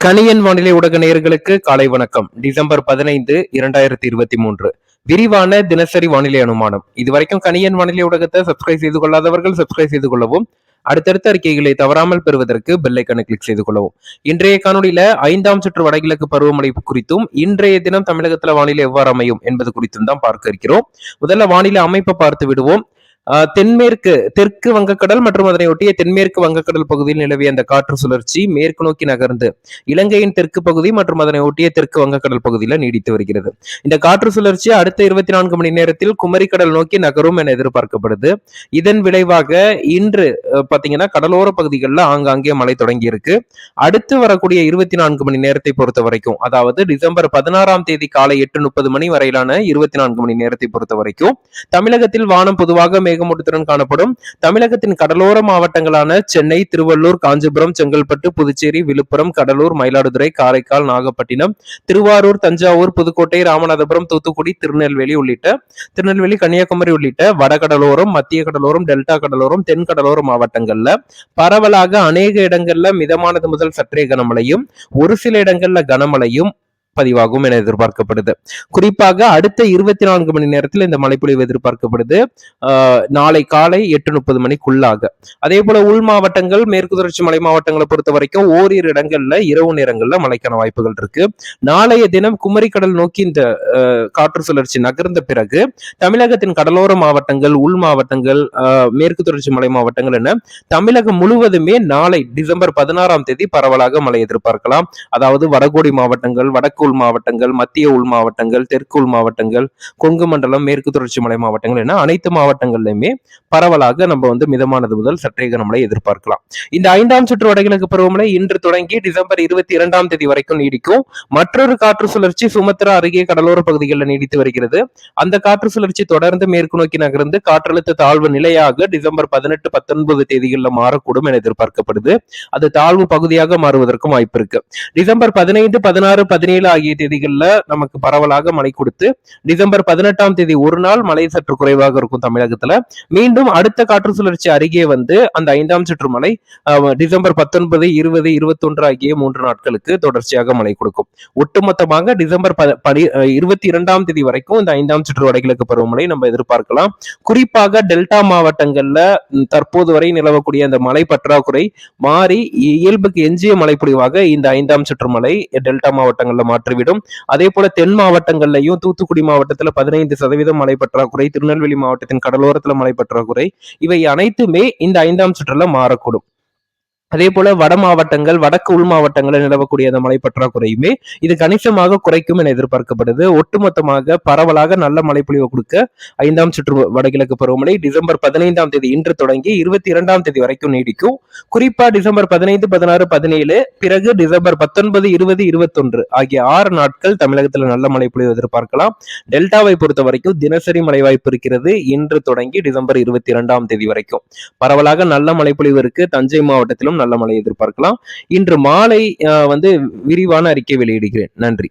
கணியன் வானிலை ஊடக நேயர்களுக்கு காலை வணக்கம். டிசம்பர் பதினைந்து இரண்டாயிரத்தி இருபத்தி மூன்று. விரிவான தினசரி வானிலை அனுமானம். இதுவரைக்கும் கணியன் வானிலை ஊடகத்தை சப்ஸ்கிரைப் செய்து கொள்ளாதவர்கள் சப்ஸ்கிரைப் செய்து கொள்ளவும் அடுத்தடுத்த அறிக்கைகளை தவறாமல் பெறுவதற்கு பெல்லைக்கனை கிளிக் செய்து கொள்ளவும். இன்றைய காணொலியில ஐந்தாம் சுற்று வடகிழக்கு பருவமழை குறித்தும் இன்றைய தினம் தமிழகத்துல வானிலை எவ்வாறு அமையும் என்பது குறித்தும் தான் பார்க்க இருக்கிறோம். முதல்ல வானிலை அமைப்பை பார்த்து விடுவோம். தென்மேற்கு தெற்கு வங்கக்கடல் மற்றும் அதனை ஒட்டிய தென்மேற்கு வங்கக்கடல் பகுதியில் நிலவிய அந்த காற்று சுழற்சி மேற்கு நோக்கி நகர்ந்து இலங்கையின் தெற்கு பகுதி மற்றும் அதனை ஒட்டிய தெற்கு வங்கக்கடல் பகுதியில் நீடித்து வருகிறது. இந்த காற்று சுழற்சி அடுத்த இருபத்தி நான்கு மணி நேரத்தில் குமரிக்கடல் நோக்கி நகரும் என எதிர்பார்க்கப்படுது. இதன் விளைவாக இன்று பாத்தீங்கன்னா கடலோர பகுதிகளில் ஆங்காங்கே மழை தொடங்கி இருக்கு அடுத்து வரக்கூடிய இருபத்தி நான்கு மணி நேரத்தை பொறுத்த வரைக்கும் அதாவது டிசம்பர் பதினாறாம் தேதி காலை எட்டு முப்பது மணி வரையிலான இருபத்தி நான்கு மணி நேரத்தை பொறுத்த வரைக்கும் தமிழகத்தில் வானம் பொதுவாக மேக மேகமூட்டத்துடன் காணப்படும். தமிழகத்தின் கடலோர மாவட்டங்களான சென்னை திருவள்ளூர் காஞ்சிபுரம் செங்கல்பட்டு புதுச்சேரி விழுப்புரம் கடலூர் மயிலாடுதுறை காரைக்கால் நாகப்பட்டினம் திருவாரூர் தஞ்சாவூர் புதுக்கோட்டை ராமநாதபுரம் தூத்துக்குடி திருநெல்வேலி உள்ளிட்ட திருநெல்வேலி கன்னியாகுமரி உள்ளிட்ட வடகடலோரம் மத்திய கடலோரம் டெல்டா கடலோரம் தென் கடலோர மாவட்டங்கள்ல பரவலாக அநேக இடங்கள்ல மிதமானது முதல் சற்றே கனமழையும் ஒரு சில இடங்கள்ல கனமழையும் பதிவாகும் என எதிர்பார்க்கப்படுது. குறிப்பாக அடுத்த இருபத்தி நான்கு மணி நேரத்தில் இந்த மழைப்பொழிவு எதிர்பார்க்கப்படுது. நாளை காலை எட்டு முப்பது மணிக்குள்ளாக. அதே போல உள் மாவட்டங்கள் மேற்கு தொடர்ச்சி மலை மாவட்டங்களை பொறுத்த வரைக்கும் ஓரிரு இடங்கள்ல இரவு நேரங்கள்ல மழைக்கான வாய்ப்புகள் இருக்கு. நாளைய தினம் குமரிக்கடல் நோக்கி இந்த காற்று சுழற்சி நகர்ந்த பிறகு தமிழகத்தின் கடலோர மாவட்டங்கள் உள் மாவட்டங்கள் மேற்கு தொடர்ச்சி மலை மாவட்டங்கள் என தமிழகம் முழுவதுமே நாளை டிசம்பர் பதினாறாம் தேதி பரவலாக மழை எதிர்பார்க்கலாம். அதாவது வடகோடி மாவட்டங்கள் வடக்கு உள் மாவட்டங்கள் மத்திய உள் மாவட்டங்கள் தெற்கு உள் மாவட்டங்கள் கொங்கு மண்டலம் மேற்கு தொடர்ச்சி மலை மாவட்டங்கள் என அனைத்து மாவட்டங்கள்லையுமே பரவலாக நம்ம வந்து மிதமானது முதல் சற்றே கனமழை எதிர்பார்க்கலாம். இந்த ஐந்தாம் சுற்று வடகிழக்கு பருவமழை இன்று தொடங்கி டிசம்பர் இருபத்தி இரண்டாம் தேதி வரைக்கும் நீடிக்கும். மற்றொரு காற்று சுழற்சி சுமத்ரா அருகே கடலோர பகுதிகளில் நீடித்து வருகிறது. அந்த காற்று சுழற்சி தொடர்ந்து மேற்கு நோக்கி நகர்ந்து காற்றழுத்த தாழ்வு நிலையாக டிசம்பர் பதினெட்டு பத்தொன்பது தேதிகளில் மாறக்கூடும் என எதிர்பார்க்கப்படுது. அது தாழ்வு பகுதியாக மாறுவதற்கும் வாய்ப்பு இருக்கு. டிசம்பர் பதினைந்து பதினாறு பதினேழு ஆகிய தேதிகளில் நமக்கு பரவலாக மழை கொடுத்து டிசம்பர் பதினெட்டாம் தேதி ஒரு நாள் மழை சற்று குறைவாக இருக்கும் தமிழகத்துல. மீண்டும் அடுத்த காற்று சுழற்சி அருகே வந்து அந்த ஐந்தாம் சுற்று மழை டிசம்பர் பத்தொன்பது இருபது இருபத்தொன்று ஆகிய மூன்று நாட்களுக்கு தொடர்ச்சியாக மழை கொடுக்கும். ஒட்டுமொத்தமாக டிசம்பர் இருபத்தி இரண்டாம் தேதி வரைக்கும் இந்த ஐந்தாம் சுற்று வடகிழக்கு பருவமழை நம்ம எதிர்பார்க்கலாம். குறிப்பாக டெல்டா மாவட்டங்கள்ல தற்போது வரை நிலவக்கூடிய அந்த மழை பற்றாக்குறை மாறி இயல்புக்கு எஞ்சிய மழை பொழிவாக இந்த ஐந்தாம் சுற்று மழை டெல்டா மாவட்டங்கள்ல மாற்ற மாற்றிவிடும். அதே போல தென் மாவட்டங்கள்லையும் தூத்துக்குடி மாவட்டத்துல பதினைந்து சதவீதம் மழை பற்றாக்குறை திருநெல்வேலி மாவட்டத்தின் கடலோரத்துல மழை பற்றாக்குறை. இவை அனைத்துமே இந்த ஐந்தாம் சுற்றுல மாறக்கூடும். அதே போல வட மாவட்டங்கள் வடக்கு உள் மாவட்டங்களில் நிலவக்கூடிய அந்த மழை பற்றாக்குறையுமே இது கணிசமாக குறைக்கும் என எதிர்பார்க்கப்படுது. ஒட்டுமொத்தமாக பரவலாக நல்ல மழைப்பொழிவு கொடுக்க ஐந்தாம் சுற்று வடகிழக்கு பருவமழை டிசம்பர் பதினைந்தாம் தேதி இன்று தொடங்கி இருபத்தி இரண்டாம் தேதி வரைக்கும் நீடிக்கும். குறிப்பா டிசம்பர் பதினைந்து பதினாறு பதினேழு பிறகு டிசம்பர் பத்தொன்பது இருபது இருபத்தொன்று ஆகிய ஆறு நாட்கள் தமிழகத்தில் நல்ல மழைப்பொழிவு எதிர்பார்க்கலாம். டெல்டாவை பொறுத்த வரைக்கும் தினசரி மழை வாய்ப்பு இருக்கிறது. இன்று தொடங்கி டிசம்பர் இருபத்தி இரண்டாம் தேதி வரைக்கும். பரவலாக நல்ல மழைப்பொழிவு இருக்கு. தஞ்சை மாவட்டத்திலும் மாவட்டத்திலும் நல்ல மழை எதிர்பார்க்கலாம். இன்று மாலை வந்து விரிவான அறிக்கை வெளியிடுகிறேன். நன்றி.